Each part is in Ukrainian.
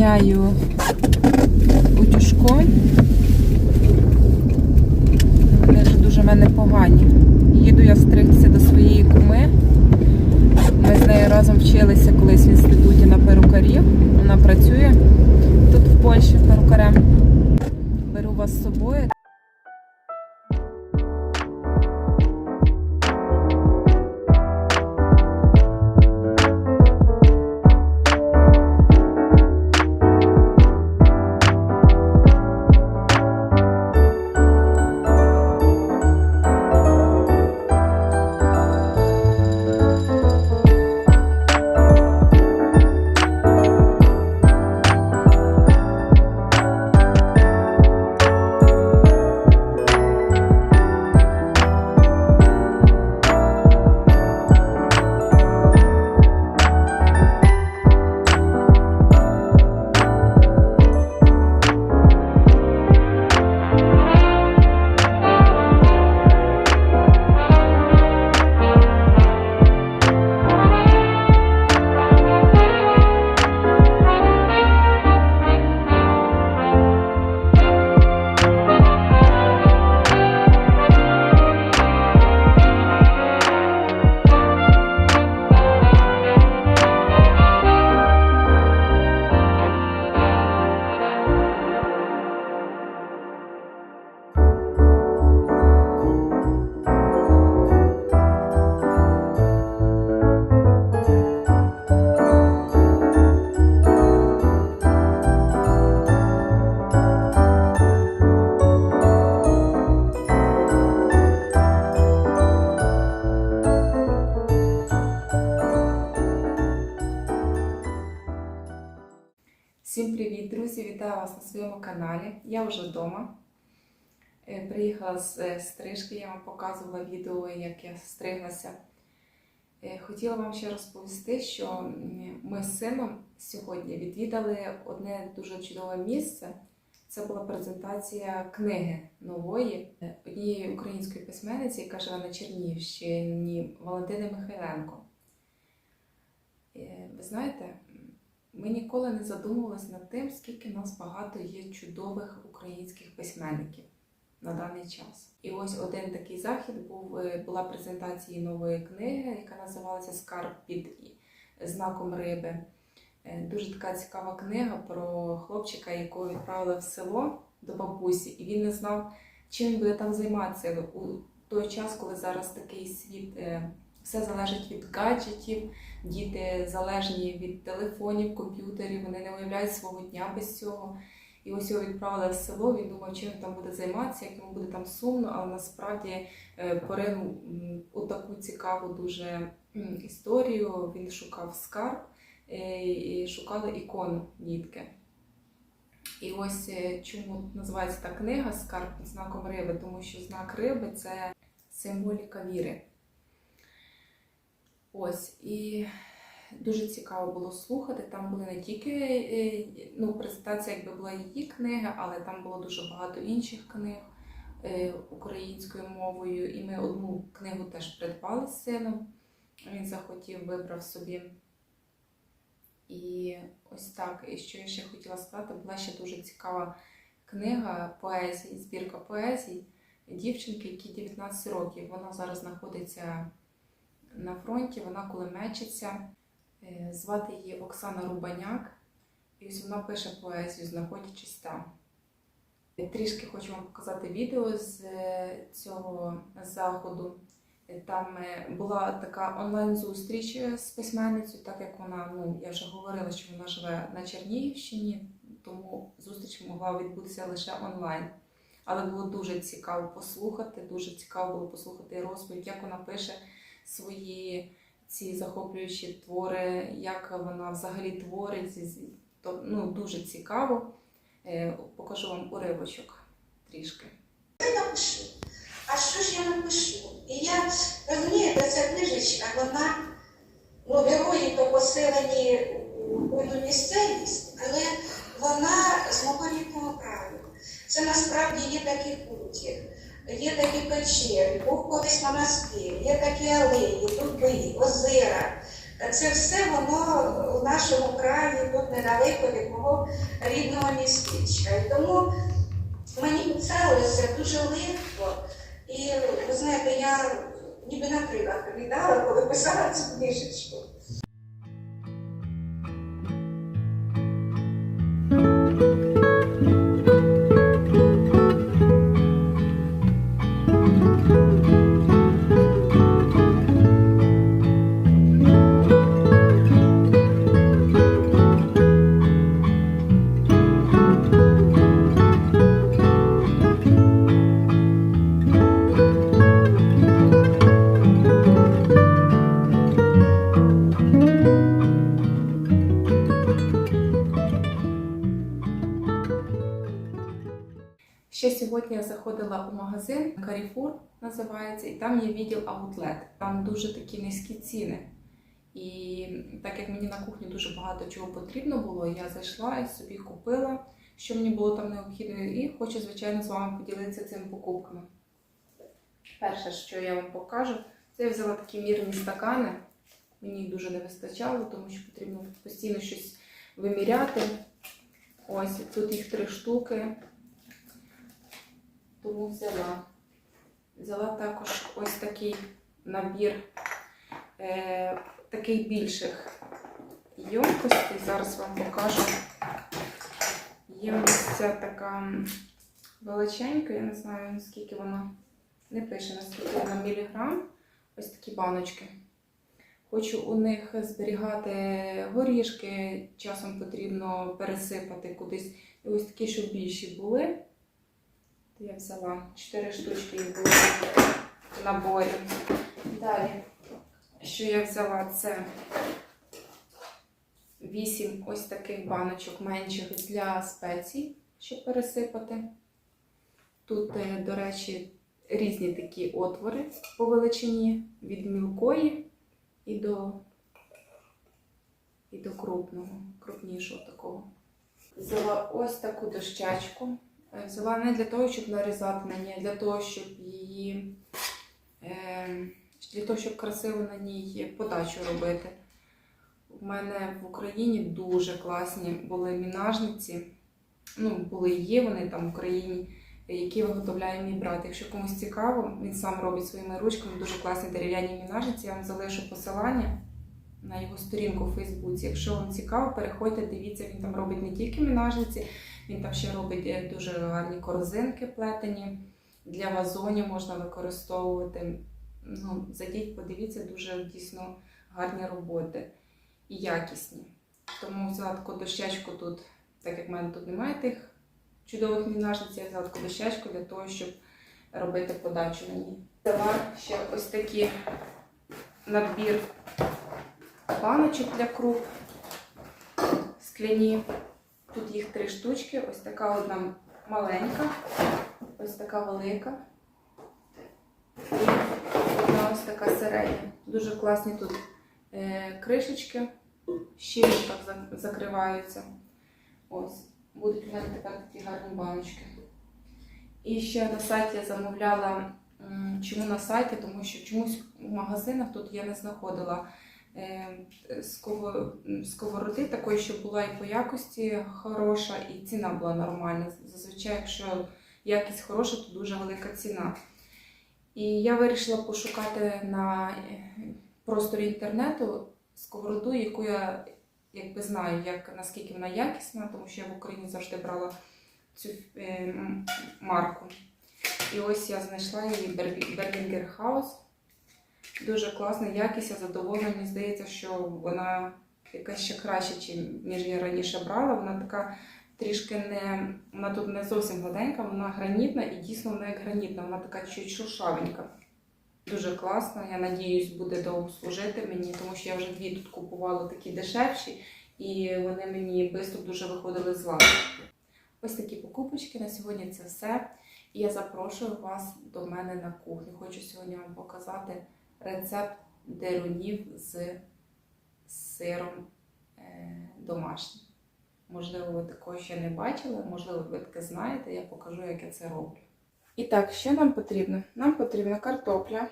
Міняю Я вже вдома. Е, Приїхала з е, стрижки, я вам показувала відео, як я стриглася. Е, Хотіла вам ще розповісти, що ми з сином сьогодні відвідали одне дуже чудове місце. Це була презентація книги нової однієї української письменниці, яка живе на Чернігівщині, Валентини Михайленко. Ви знаєте, ми ніколи не задумувалися над тим, скільки нас багато є чудових українських письменників на даний час. І ось один такий захід був е, була презентація нової книги, яка називалася Скарб під знаком риби. Е, Дуже така цікава книга про хлопчика, якого відправили в село до бабусі, і він не знав, чим буде там займатися у той час, коли зараз такий світ. Все залежить від гаджетів, діти залежні від телефонів, комп'ютерів, вони не уявляють свого дня без цього. І ось його відправили в село. Він думав, чим там буде займатися, як йому буде там сумно, але насправді е, поринув у таку цікаву дуже історію. Він шукав скарб е, і шукали ікону дітки. І ось е, чому називається та книга Скарб знаком риби, тому що знак риби це символіка віри. Ось і дуже цікаво було слухати. Там були не тільки е, ну, презентація, якби була її книги, але там було дуже багато інших книг е, українською мовою. І ми одну книгу теж придбали сином. Він захотів, вибрав собі. І ось так. І що я ще хотіла сказати, була ще дуже цікава книга поезії, збірка поезій дівчинки, якій 19 років. Вона зараз знаходиться на фронті, вона кулеметчиця. Е, Звати її Оксана Рубаняк. І ось вона пише поезію, знаходячись там. Трішки хочу вам показати відео з е, цього заходу. Е, Там була така онлайн-зустріч з письменницею, так як вона, ну я вже говорила, що вона живе на Чернігівщині, тому зустріч могла відбутися лише онлайн. Але було дуже цікаво послухати, дуже цікаво було послухати розповідь, як вона пише свої ці захоплюючі твори, як вона взагалі творить. ну, дуже цікаво. Е, Покажу вам уривочок трішки. напишу. А що ж я напишу? І я розумієте, ця книжечка, вона ну, герої то поселені у місцевість, але вона з мого рідного краю. Це насправді є такі путі, є такі печери, був колись монастир, є такі алеї, дуби, озера, Це все воно у нашому краї, тут недалеко від мого рідного містечка. І тому мені писалося дуже легко. І ви знаєте, я ніби на крилах віддала, коли писала цю книжечку. Сьогодні я заходила у магазин Carrefour називається, і там є відділ Outlet. Там дуже такі низькі ціни. І так як мені на кухні дуже багато чого потрібно було, я зайшла і собі купила, що мені було там необхідно, і хочу, звичайно, з вами поділитися цими покупками. Перше, що я вам покажу, це я взяла такі мірні стакани. Мені їх дуже не вистачало, тому що потрібно постійно щось виміряти. Ось тут їх три штуки. Тому взяла. Взяла також ось такий набір е, таких більших ємкостей. Зараз вам покажу. Ємність ця така величенька, я не знаю наскільки вона не пише, наскільки вона міліграм. Ось такі баночки. Хочу у них зберігати горішки, часом потрібно пересипати кудись. І ось такі, щоб більші були. Я взяла 4 штучки їх було в наборі. Далі, що я взяла, це 8 ось таких баночок менших для спецій, щоб пересипати. Тут, е, до речі, різні такі отвори по величині від мілкої і до, і до крупного, крупнішого такого. Взяла ось таку дощечку. Е, Взяла не для того, щоб нарізати на ній, а для того, щоб її е, для того, щоб красиво на ній подачу робити. У мене в Україні дуже класні були мінажниці. Ну, були і є вони там в Україні, які виготовляє мій брат. Якщо комусь цікаво, він сам робить своїми ручками дуже класні дерев'яні мінажниці. Я вам залишу посилання на його сторінку у Фейсбуці. Якщо вам цікаво, переходьте, дивіться, він там робить не тільки мінажниці, він там ще робить е, дуже гарні корзинки плетені. Для вазонів можна використовувати. Ну, зайдіть, подивіться, дуже дійсно гарні роботи і якісні. Тому взяла таку дощечку тут, так як в мене тут немає тих чудових мінажниць, я взяла таку дощечку для того, щоб робити подачу на ній. Взяла ще ось такий набір баночок для круп скляні. Тут їх три штучки. Ось така одна маленька, ось така велика. І одна ось така середня. Дуже класні тут е, кришечки, щільно так закриваються. Ось, будуть у мене тепер такі гарні баночки. І ще на сайті я замовляла. Чому на сайті? Тому що чомусь в магазинах тут я не знаходила сковороди такої, щоб була і по якості хороша, і ціна була нормальна. Зазвичай, якщо якість хороша, то дуже велика ціна. І я вирішила пошукати на е, просторі інтернету сковороду, яку я якби знаю, як, наскільки вона якісна, тому що я в Україні завжди брала цю е, марку. І ось я знайшла її Берлінгер Хаус. Дуже класна якість, я задоволена. Мені здається, що вона якась ще краще, ніж я раніше брала. Вона така трішки не. Вона тут не зовсім гладенька, вона гранітна і дійсно вона як гранітна, вона така чуть шуршавенька. Дуже класна. Я надіюсь, буде довго служити мені, тому що я вже дві тут купувала такі дешевші, і вони мені швидко дуже виходили з ладу. Ось такі покупочки. На сьогодні це все. І я запрошую вас до мене на кухню. Хочу сьогодні вам показати рецепт дерунів з сиром е, домашнім. Можливо, ви такого ще не бачили, можливо, ви таке знаєте, я покажу, як я це роблю. І так, що нам потрібно? Нам потрібна картопля.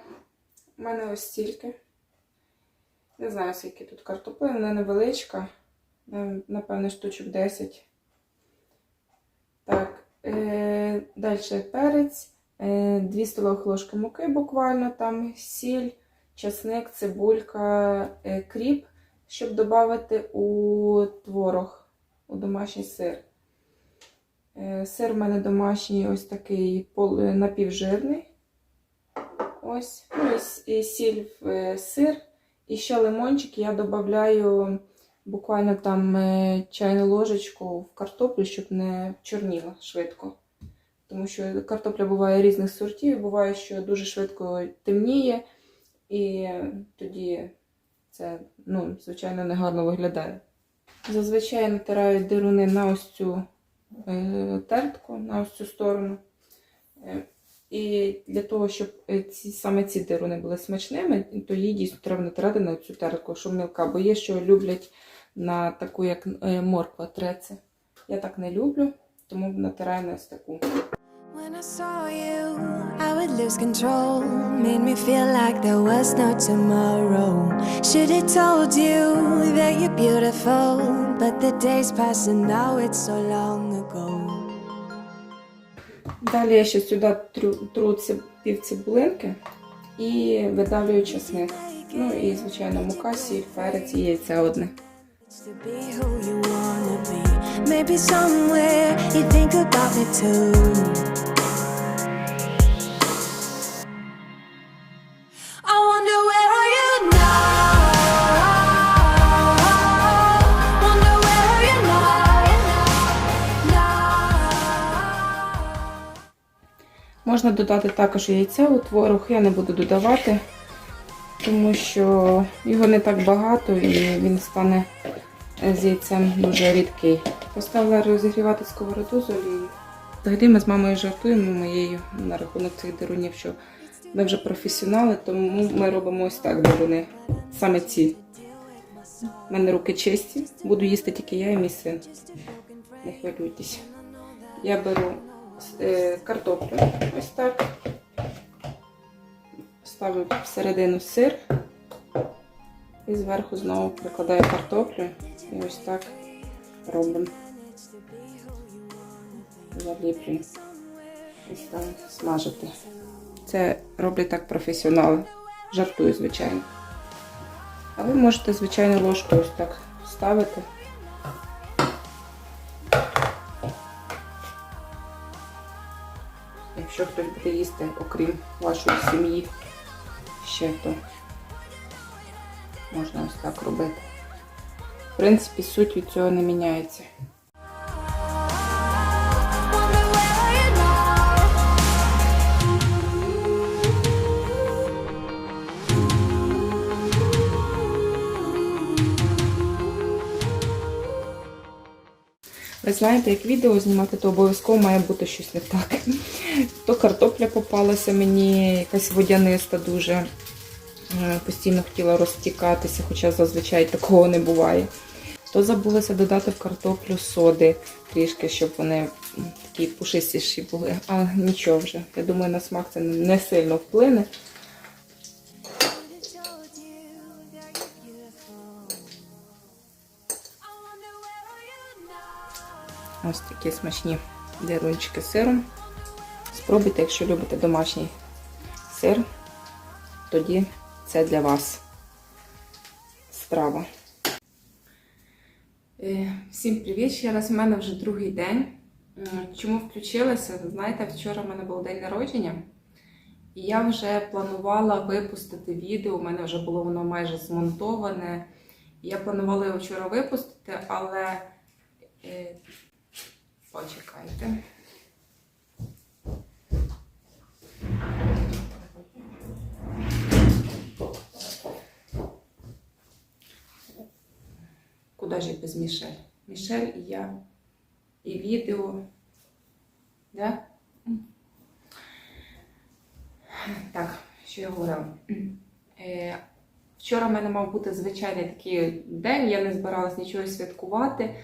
У мене ось стільки. Не знаю, скільки тут картоплин, вона невеличка. Напевно, штучок 10. Так, е, далі перець, е, 2 столових ложки муки буквально, там сіль, часник, цибулька, е, кріп, щоб додати у творог, у домашній сир. Е, Сир в мене домашній ось такий е, напівжирний. Ось. Ну, і сіль сир. І ще лимончик я додаю буквально там чайну ложечку в картоплю, щоб не чорніла швидко. Тому що картопля буває різних сортів, буває, що дуже швидко темніє, і тоді це, ну, звичайно, негарно виглядає. Зазвичай натираю дируни на ось цю е, тертку, на ось цю сторону. Е, і для того, щоб е, ці, саме ці дируни були смачними, то її дійсно треба натирати на цю тертку, щоб мілка. Бо є, що люблять на таку, як морква треться. Я так не люблю, тому натираю на ось таку. When I saw you, I would lose control. Made me feel like there was no tomorrow. Should have told you that you're beautiful. But the days pass and now it's so long ago. Далі я ще сюди тру, тру ці, пів цибулинки і видавлюю чесник. Ну і, звичайно, мука, сіль, перець і яйце одне. To be who you wanna be. Maybe somewhere you think about me too. Можна додати також яйце у творог, я не буду додавати, тому що його не так багато і він стане е, з яйцем дуже рідкий. Поставила розігрівати сковороду з олією. Взагалі ми з мамою жартуємо моєю на рахунок цих дерунів, що ми вже професіонали, тому ми робимо ось так деруни. Саме ці. У мене руки чисті, буду їсти тільки я і мій син. Не хвилюйтесь. Я беру е, картоплю ось так. Ставлю всередину сир. І зверху знову прикладаю картоплю. І ось так робимо. Заліплюю. І ставлю смажити. Це роблять так професіонали. Жартую, звичайно. А ви можете, звичайно, ложку ось так ставити. Якщо хтось буде їсти, окрім вашої сім'ї, ще то можна ось так робити. В принципі, суть від цього не міняється. Ви знаєте, як відео знімати, то обов'язково має бути щось не так. То картопля попалася мені, якась водяниста дуже. Е, Постійно хотіла розтікатися, хоча зазвичай такого не буває. То забулася додати в картоплю соди трішки, щоб вони такі пушистіші були. А нічого вже. Я думаю, на смак це не сильно вплине. Ось такі смачні дерунчики з сиром. Спробуйте, якщо любите домашній сир, тоді це для вас страва. Е, Всім привіт ще раз. У мене вже другий день. Чому включилася? Знаєте, вчора в мене був день народження, і я вже планувала випустити відео. У мене вже було воно майже змонтоване. Я планувала його вчора випустити, але е, Почекайте. Я без Мішель? Мішель і я. І відео. Да? Так, що я говорила? Е, Вчора в мене мав бути звичайний такий день, я не збиралась нічого святкувати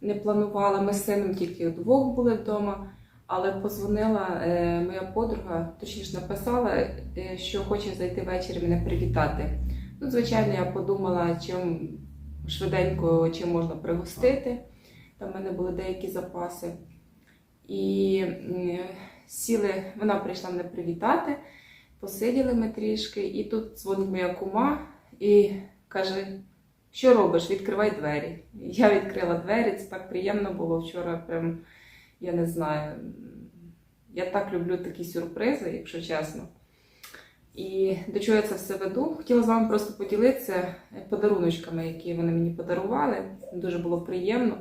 не планувала. Ми з сином тільки вдвох були вдома, але позвонила е, моя подруга, точніше написала, е, що хоче зайти ввечері мене привітати. Ну, звичайно, я подумала, чим швиденько чим можна пригостити. Там в мене були деякі запаси. І сіли, вона прийшла мене привітати, посиділи ми трішки, і тут дзвонить моя кума і каже: що робиш? Відкривай двері. Я відкрила двері, це так приємно було вчора. Прям я не знаю. Я так люблю такі сюрпризи, якщо чесно. І до чого я це все веду? Хотіла з вами просто поділитися подаруночками, які вони мені подарували. Дуже було приємно.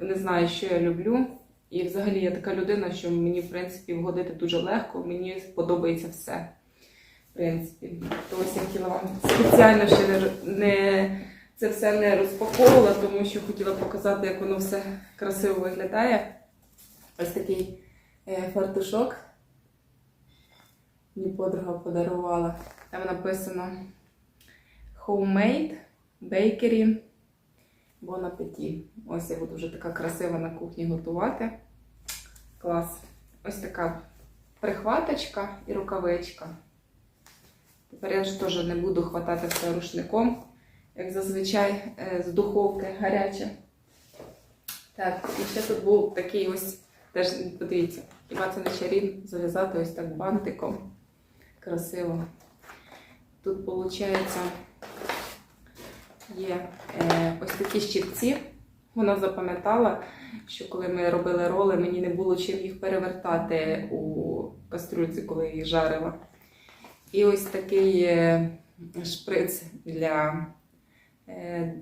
Вони знають, що я люблю. І взагалі я така людина, що мені, в принципі, вгодити дуже легко, мені подобається все. В принципі, то ось я хотіла вам спеціально ще не, це все не розпаковувала, тому що хотіла показати, як воно все красиво виглядає. Ось такий е, фартушок. Мені подруга подарувала. Там написано Homemade Bakery Bon Appetit. Ось я буду вже така красива на кухні готувати. Клас. Ось така прихваточка і рукавичка. Тепер я ж теж не буду хватати все рушником, як зазвичай е, з духовки гаряче. Так, і ще тут був такий ось, теж подивіться, хіба це не чарівно зав'язати ось так бантиком. Красиво. Тут, виходить, є е, ось такі щипці. Вона запам'ятала, що коли ми робили роли, мені не було чим їх перевертати у кастрюльці, коли я їх жарила. І ось такий е, шприц для, е,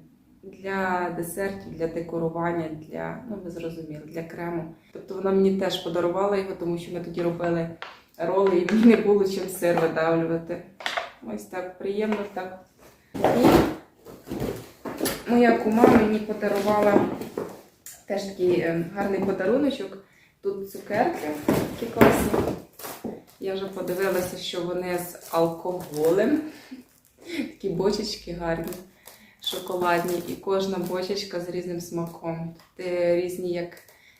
для десертів, для декорування, для, ну ви зрозуміли, для крему. Тобто вона мені теж подарувала його, тому що ми тоді робили роли, і мені не було чим сир видавлювати. Ось так приємно так. І моя кума мені подарувала теж такий е, гарний подаруночок. Тут цукерки такі класні. Я вже подивилася, що вони з алкоголем. Такі бочечки гарні, шоколадні, і кожна бочечка з різним смаком. Різні як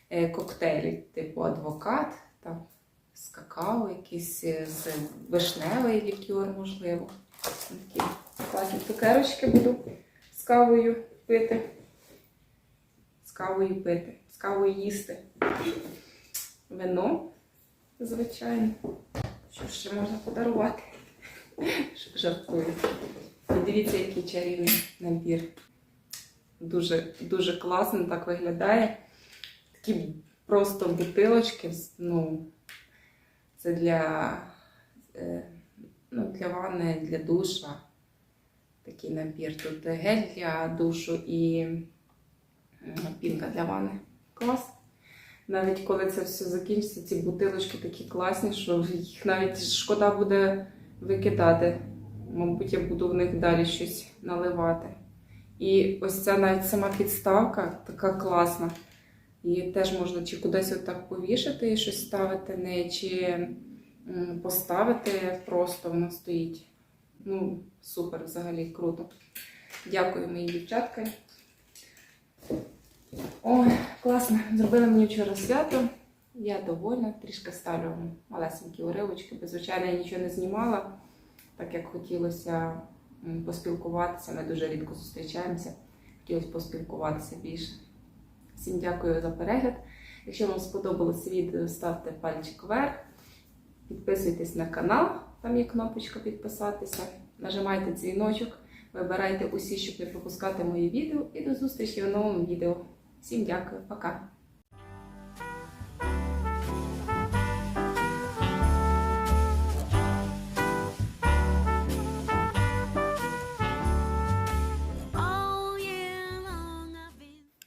е, коктейлі, типу адвокат, там какао, якийсь е, вишневий лікер, можливо. Такі класні цукерочки буду з кавою пити. З кавою пити, з кавою їсти. Вино, звичайно. Що ще можна подарувати? Жартую. І дивіться, який чарівний набір. Дуже, дуже класно так виглядає. Такі просто бутилочки. Ну, це для, е, ну, для ванни, для душа. Такий набір. Тут гель для душу і пінка для ванни. Клас. Навіть коли це все закінчиться, ці бутилочки такі класні, що їх навіть шкода буде викидати. Мабуть, я буду в них далі щось наливати. І ось ця навіть сама підставка така класна. Її теж можна чи кудись отак повішати і щось ставити, не чи поставити просто вона стоїть. Ну, супер, взагалі круто. Дякую, мої дівчатки. Ой, класно. Зробили мені вчора свято. Я довольна, трішки ставлю малесенькі уривочки, бо, звичайно, я нічого не знімала, так як хотілося поспілкуватися. Ми дуже рідко зустрічаємося. Хотілося поспілкуватися більше. Всім дякую за перегляд. Якщо вам сподобалося відео, ставте пальчик вверх. Підписуйтесь на канал, там є кнопочка підписатися. Нажимайте дзвіночок, вибирайте усі, щоб не пропускати мої відео. І до зустрічі в новому відео. Всім дякую, пока!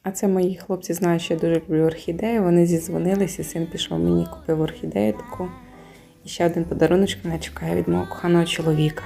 А це мої хлопці знають, що я дуже люблю орхідеї. Вони зізвонилися, син пішов мені купив орхідею таку. І ще один подарунок мене чекає від мого коханого чоловіка.